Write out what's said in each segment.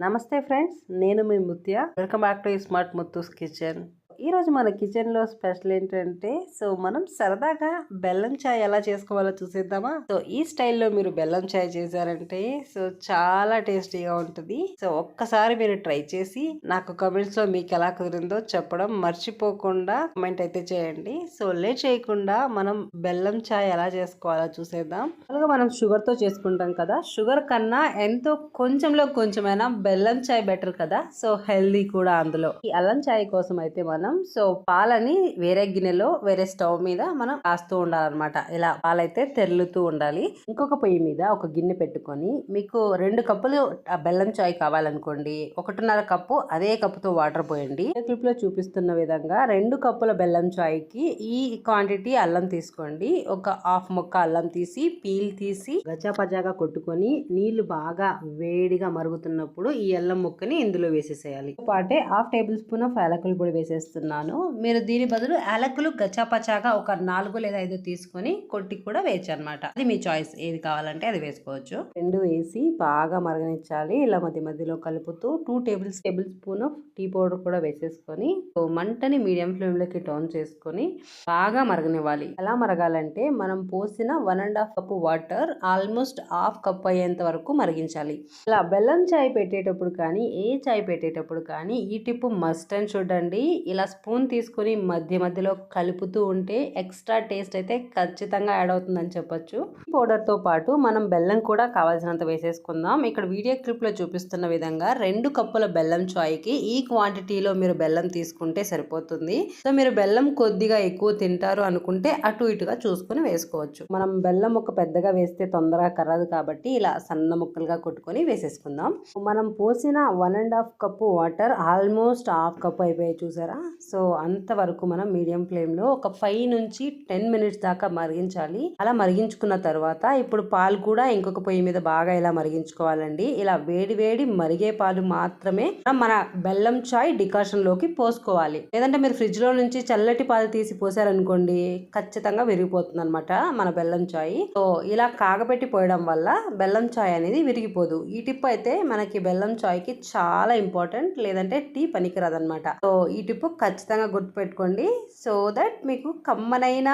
నమస్తే ఫ్రెండ్స్ నేను మీ Mutya. Welcome back to smart Muthu's kitchen. ఈరోజు మన కిచెన్లో స్పెషల్ ఏంటంటే సో మనం సరదాగా బెల్లం చాయ్ ఎలా చేసుకోవాలో చూసేద్దామా? సో ఈ స్టైల్లో మీరు బెల్లం చాయ్ చేశారంటే సో చాలా టేస్టీగా ఉంటుంది. సో ఒక్కసారి మీరు ట్రై చేసి నాకు కమెంట్స్లో మీకు ఎలా కుదిరిందో చెప్పడం మర్చిపోకుండా కమెంట్ అయితే చేయండి. సో లేట్ చేయకుండా మనం బెల్లం చాయ్ ఎలా చేసుకోవాలో చూసేద్దాం. అలాగే మనం షుగర్తో చేసుకుంటాం కదా షుగర్ కన్నా ఎంతో కొంచెంలో కొంచెమైనా బెల్లం చాయ్ బెటర్ కదా. సో హెల్దీ కూడా అందులో. ఈ అల్లం చాయ్ కోసం అయితే మనం సో పాలని వేరే గిన్నెలో వేరే స్టవ్ మీద మనం కాస్తూ ఉండాలన్నమాట. ఇలా పాలైతే తెరులుతూ ఉండాలి. ఇంకొక పొయ్యి మీద ఒక గిన్నె పెట్టుకొని మీకు రెండు కప్పులు బెల్లం చాయ్ కావాలనుకోండి. ఒకటిన్నర కప్పు అదే కప్పుతో వాటర్ పోయండి. క్లిప్లో చూపిస్తున్న విధంగా రెండు కప్పుల బెల్లం చాయ్కి ఈ క్వాంటిటీ అల్లం తీసుకోండి. ఒక హాఫ్ ముక్క అల్లం తీసి పీల్ తీసి గజాపజాగా కొట్టుకొని నీళ్ళు బాగా వేడిగా మరుగుతున్నప్పుడు ఈ అల్లం ముక్కని ఇందులో వేసేసేయాలి. పాటే హాఫ్ టేబుల్ స్పూన్ ఆఫ్ యాలకుల పొడి వేసేస్తున్నాను మీరు దీని బదులు యాలకులు గచ్చాపచాగా ఒక నాలుగు లేదా ఐదు తీసుకొని కొట్టి కూడా వేయచ్చు అనమాట అది మీ చాయిస్. ఏది కావాలంటే అది వేసుకోవచ్చు. రెండు వేసి బాగా మరగనిచ్చాలి. ఇలా మధ్య మధ్యలో కలుపుతూ two table tablespoon of tea powder కూడా వేసేసుకొని మంటని మీడియం ఫ్లేమ్లోకి టర్న్ చేసుకొని బాగా మరగనివ్వాలి. ఎలా మరగాలంటే మనం పోసిన one and half cup water almost half cup అయ్యేంత వరకు మరిగించాలి. ఇలా బెల్లం చాయ్ పెట్టేటప్పుడు కానీ ఏ చాయ్ పెట్టేటప్పుడు కానీ ఈ టిప్ మస్ట్ అండ్ చూడండి ఇలా స్పూన్ తీసుకొని మధ్య మధ్యలో కలుపుతూ ఉంటే ఎక్స్ట్రా టేస్ట్ అయితే ఖచ్చితంగా యాడ్ అవుతుందని చెప్పొచ్చు. పౌడర్తో పాటు మనం బెల్లం కూడా కావాల్సినంత వేసేసుకుందాం. ఇక్కడ వీడియో క్లిప్లో చూపిస్తున్న విధంగా రెండు కప్పుల బెల్లం చాయ్కి ఈ క్వాంటిటీలో మీరు బెల్లం తీసుకుంటే సరిపోతుంది. సో మీరు బెల్లం కొద్దిగా ఎక్కువ తింటారు అనుకుంటే అటు ఇటుగా చూసుకొని వేసుకోవచ్చు. మనం బెల్లం ఒక పెద్దగా వేస్తే తొందరగా కర్రదు కాబట్టి ఇలా సన్న ముక్కలుగా కొట్టుకొని వేసేసుకుందాం. మనం పోసిన one and half cup water almost half cup అయిపోయాయి చూసారా? సో అంతవరకు మనం మీడియం ఫ్లేమ్లో ఒక ఫైవ్ నుంచి టెన్ మినిట్స్ దాకా మరిగించాలి. అలా మరిగించుకున్న తర్వాత ఇప్పుడు పాలు కూడా ఇంకొక పొయ్యి మీద బాగా ఇలా మరిగించుకోవాలండి. ఇలా వేడి వేడి మరిగే పాలు మాత్రమే మన బెల్లం చాయ్ డికాషన్లోకి పోసుకోవాలి. లేదంటే మీరు ఫ్రిడ్జ్లో నుంచి చల్లటి పాలు తీసి పోసారనుకోండి ఖచ్చితంగా విరిగిపోతుంది అనమాట మన బెల్లం చాయ్. సో ఇలా కాగబెట్టి పోయడం వల్ల బెల్లం చాయ్ అనేది విరిగిపోదు. ఈ టిప్ అయితే మనకి బెల్లం చాయ్కి చాలా ఇంపార్టెంట్. లేదంటే టీ పనికిరాదు అనమాట సో ఈ టిప్ ఖచ్చితంగా గుర్తుపెట్టుకోండి. సో దట్ మీకు కమ్మనైన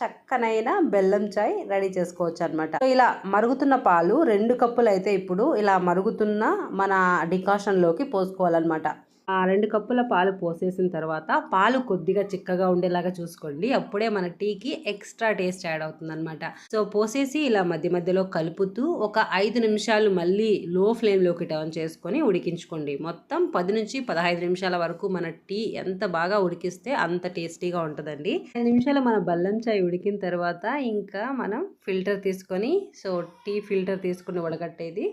చక్కనైన బెల్లం చాయ్ రెడీ చేసుకోవచ్చు అనమాట ఇలా మరుగుతున్న పాలు రెండు కప్పులు అయితే ఇప్పుడు ఇలా మరుగుతున్న మన డికాషన్లోకి పోసుకోవాలన్నమాట. ఆ రెండు కప్పుల పాలు పోసేసిన తర్వాత పాలు కొద్దిగా చిక్కగా ఉండేలాగా చూసుకోండి. అప్పుడే మన టీకి ఎక్స్ట్రా టేస్ట్ యాడ్ అవుతుందన్నమాట. సో పోసేసి ఇలా మధ్య మధ్యలో కలుపుతూ ఒక ఐదు నిమిషాలు మళ్ళీ లో ఫ్లేమ్లోకి టర్న్ చేసుకొని ఉడికించుకోండి. మొత్తం పది నుంచి పదహైదు నిమిషాల వరకు మన టీ ఎంత బాగా ఉడికిస్తే అంత టేస్టీగా ఉంటుందండి. ఐదు నిమిషాలు మన బల్లం చాయ్ ఉడికిన తర్వాత ఇంకా మనం ఫిల్టర్ తీసుకొని సో టీ ఫిల్టర్ తీసుకుని ఉడగట్టేది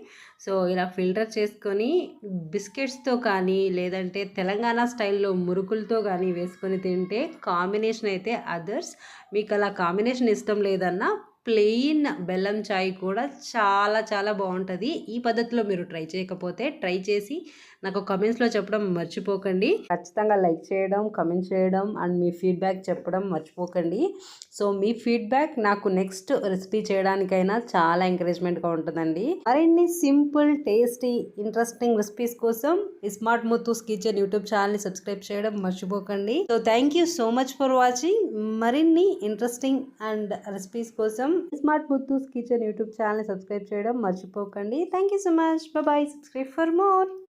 సో ఇలా ఫిల్టర్ చేసుకొని బిస్కెట్స్తో కానీ లేదా లేదంటే తెలంగాణ స్టైల్లో మురుకులతో కానీ వేసుకొని తింటే కాంబినేషన్ అయితే అదర్స్. మీకు అలా కాంబినేషన్ ఇష్టం లేదన్నా ప్లెయిన్ బెల్లం చాయ్ కూడా చాలా చాలా బాగుంటుంది. ఈ పద్ధతిలో మీరు ట్రై చేయకపోతే ట్రై చేసి నాకు కమెంట్స్లో చెప్పడం మర్చిపోకండి. ఖచ్చితంగా లైక్ చేయడం కమెంట్ చేయడం అండ్ మీ ఫీడ్బ్యాక్ చెప్పడం మర్చిపోకండి. సో మీ ఫీడ్బ్యాక్ నాకు నెక్స్ట్ రెసిపీ చేయడానికైనా చాలా ఎంకరేజ్మెంట్గా ఉంటుందండి. మరిన్ని సింపుల్ టేస్టీ ఇంట్రెస్టింగ్ రెసిపీస్ కోసం స్మార్ట్ ముత్తూస్ కిచెన్ యూట్యూబ్ ఛానల్ని సబ్స్క్రైబ్ చేయడం మర్చిపోకండి. So thank you so much for watching మరిన్ని ఇంట్రెస్టింగ్ అండ్ రెసిపీస్ కోసం స్మార్ట్ ముత్తూస్ కిచెన్ యూట్యూబ్ ఛానల్ని సబ్స్క్రైబ్ చేయడం మర్చిపోకండి. Thank you so much bye subscribe for more